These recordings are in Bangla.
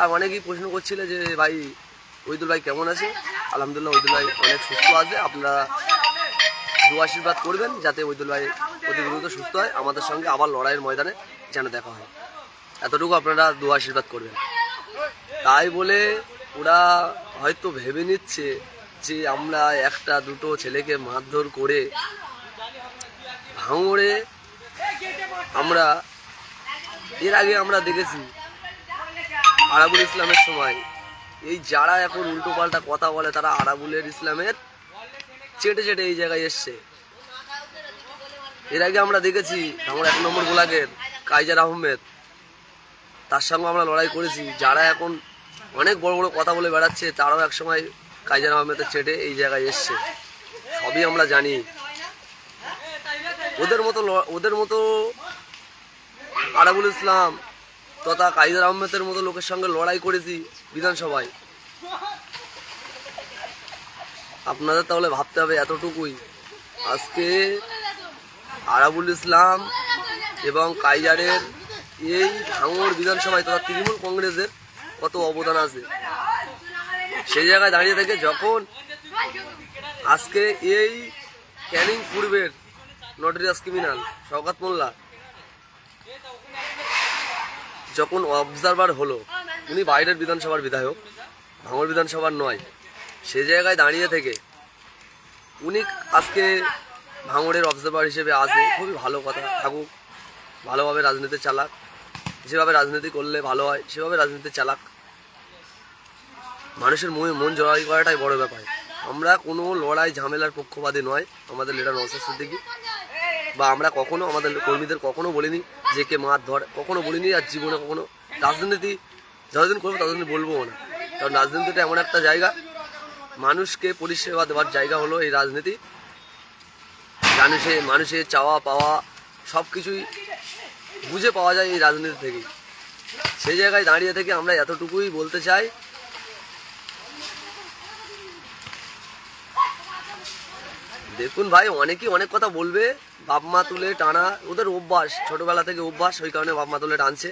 আর অনেকেই প্রশ্ন করছিল যে, ভাই, ওইদুল ভাই কেমন আছে? আলহামদুলিল্লাহ, ওইদুল ভাই অনেক সুস্থ আছে। আপনারা দু আশীর্বাদ করবেন যাতে ওইদুল ভাই অতি দ্রুত সুস্থ হয়। আমাদের সঙ্গে আবার লড়াইয়ের ময়দানে যেন দেখা হয়। এতটুকু আপনারা দু আশীর্বাদ করবেন। তাই বলে ওরা হয়তো ভেবে নিচ্ছে যে, আমরা একটা দুটো ছেলেকে মারধর করে ভাঙড়ে আমরা, এর আগে আমরা দেখেছি আরাবুল ইসলামের সময়। এই যারা এখন উল্টো পাল্টা কথা বলে, তারা আরাবুলের ইসলামের চেটে চেটে এই জায়গায় এসছে। এর আগে আমরা দেখেছি, আমার এক নম্বর গোলাগের কাইজার আহমেদ। তার সঙ্গে আমরা লড়াই করেছি। যারা এখন অনেক বড় বড় কথা বলে বেড়াচ্ছে, তারাও এক সময় কাইজার আহমেদের চেটে এই জায়গায় এসছে। সবই আমরা জানি। ওদের মতো ওদের মতো আরাবুল ইসলাম তথা কাইজার আহমেদের মতো লোকের সঙ্গে লড়াই করেছি বিধানসভায়। আপনাদের তাহলে ভাবতে হবে এতটুকুই। আজকে আরাবুল ইসলাম এবং কাইজারের এই ভাঙড় বিধানসভায় তথা তৃণমূল কংগ্রেসের কত অবদান আছে। সেই জায়গায় দাঁড়িয়ে থেকে যখন আজকে এই ক্যানিং পূর্বের নটরিয়াস ক্রিমিনাল শওকাত মোল্লা যখন অবজারভার হলো, উনি বাইরের বিধানসভার বিধায়ক ভাঙড় বিধানসভার নয়, সে জায়গায় দাঁড়িয়ে থেকে উনি আজকে ভাঙড়ের অবজারভার হিসেবে আসে। খুবই ভালো কথা, থাকুক, ভালোভাবে রাজনীতি চালাক, যেভাবে রাজনীতি করলে ভালো হয়, সেভাবে রাজনীতি চালাক। মানুষের মনে মন জড়াই করাটাই বড় ব্যাপার। আমরা কোনো লড়াই, ঝামেলার পক্ষপাতী নয়, আমাদের লিডার নসর সিদ্দিকি। বা আমরা কখনো আমাদের কর্মীদের কখনো বলিনি যে কে মার ধর, কখনো বলিনি আর জীবনে কখনো রাজনীতি যতদিন করব ততদিন বলব না। কারণ রাজনীতিটা এমন একটা জায়গা, মানুষকে পরিষেবা দেওয়ার জায়গা হলো এই রাজনীতি। মানুষের মানুষের চাওয়া পাওয়া সব কিছুই বুঝে পাওয়া যায় এই রাজনীতি থেকেই। সেই জায়গায় দাঁড়িয়ে থেকে আমরা এতটুকুই বলতে চাই দেখুন ভাই, অনেকেই অনেক কথা বলবে। বাপ মা তুলে টানা, ওদের অভ্যাস, ছোটবেলা থেকে অভ্যাস, ওই কারণে বাপ মা তুলে টানছে।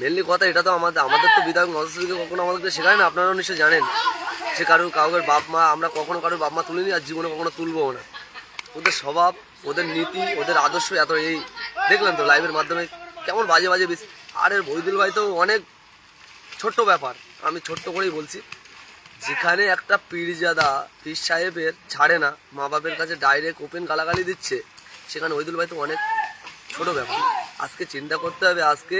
মেনলি কথা এটা তো আমাদের আমাদের তো বিধায়ক নজরুলকে কখনো আমাদেরকে শেখায় না, আপনারাও নিশ্চয়ই জানেন। সে কারোর, কাউকে বাপ মা, আমরা কখনো কারোর বাপ মা তুলিনি, আর জীবনে কখনো তুলবও না। ওদের স্বভাব, ওদের নীতি, ওদের আদর্শ এত এই। দেখলেন তো লাইভের মাধ্যমে কেমন বাজে বাজে আরে বৈদুল ভাই তো অনেক ছোট্ট ব্যাপার, আমি ছোট্ট করেই বলছি। যেখানে একটা পীরজাদা পীর সাহেবের ছাড়ে না মা বাপের কাছে ডাইরেক্ট ওপেন গালাগালি দিচ্ছে, সেখানে ওইদুল ভাই তো অনেক ছোট ব্যাপার। আজকে চিন্তা করতে হবে, আজকে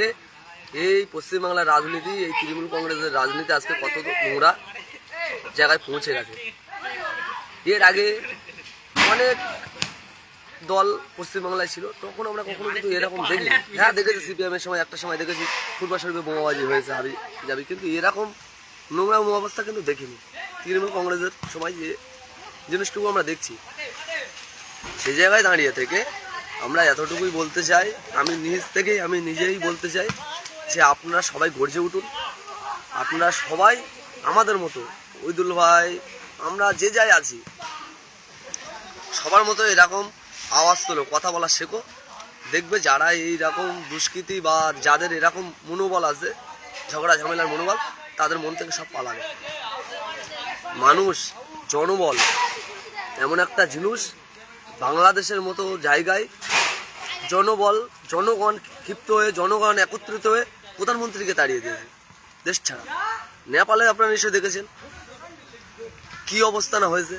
এই পশ্চিমবাংলার রাজনীতি, এই তৃণমূল কংগ্রেসের রাজনীতি আজকে কত নোংরা জায়গায় পৌঁছে গেছে। এর আগে অনেক দল পশ্চিমবাংলায় ছিল, তখন আমরা কখনো কিন্তু এরকম দেখি হ্যাঁ দেখেছি সিপিএমের সময়, একটা সময় দেখেছি, ফুটবল শরীফে বোমাবাজি হয়েছে হাবি যাবি কিন্তু এরকম নোংরা অবস্থা কিন্তু দেখিনি। তৃণমূল কংগ্রেসের সময় যে জিনিসটুকু আমরা দেখছি সেই জায়গায় দাঁড়িয়ে থেকে আমরা এতটুকুই বলতে চাই, আমি নিজ থেকেই আমি নিজেই বলতে চাই যে আপনারা সবাই গর্জে উঠুন। আপনারা সবাই আমাদের মতো ওইদুল ভাই, আমরা যে যাই আছি, সবার মতো এরকম আওয়াজ তোলো, কথা বলা শেখো। দেখবে যারা এই রকম দুষ্কৃতি বা যাদের এরকম মনোবল আছে, ঝগড়া ঝামেলার মনোবল তাদের মন থেকে সব পালাবে। মানুষ, জনবল এমন একটা জিনিস বাংলাদেশের মতো জায়গায় জনবল, জনগণ ক্ষিপ্ত হয়ে, জনগণ একত্রিত হয়ে প্রধানমন্ত্রীকে তাড়িয়ে দিয়েছে দেশ ছাড়া। নেপালে আপনারা নিশ্চয়ই দেখেছেন কি অবস্থা না হয়েছে।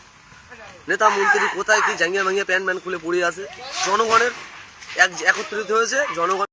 নেতা মন্ত্রী কোথায় কি জাঙ্গিয়া ভাঙ্গিয়া প্যান্ট ম্যান খুলে পড়ে আছে। জনগণের এক একত্রিত হয়েছে, জনগণ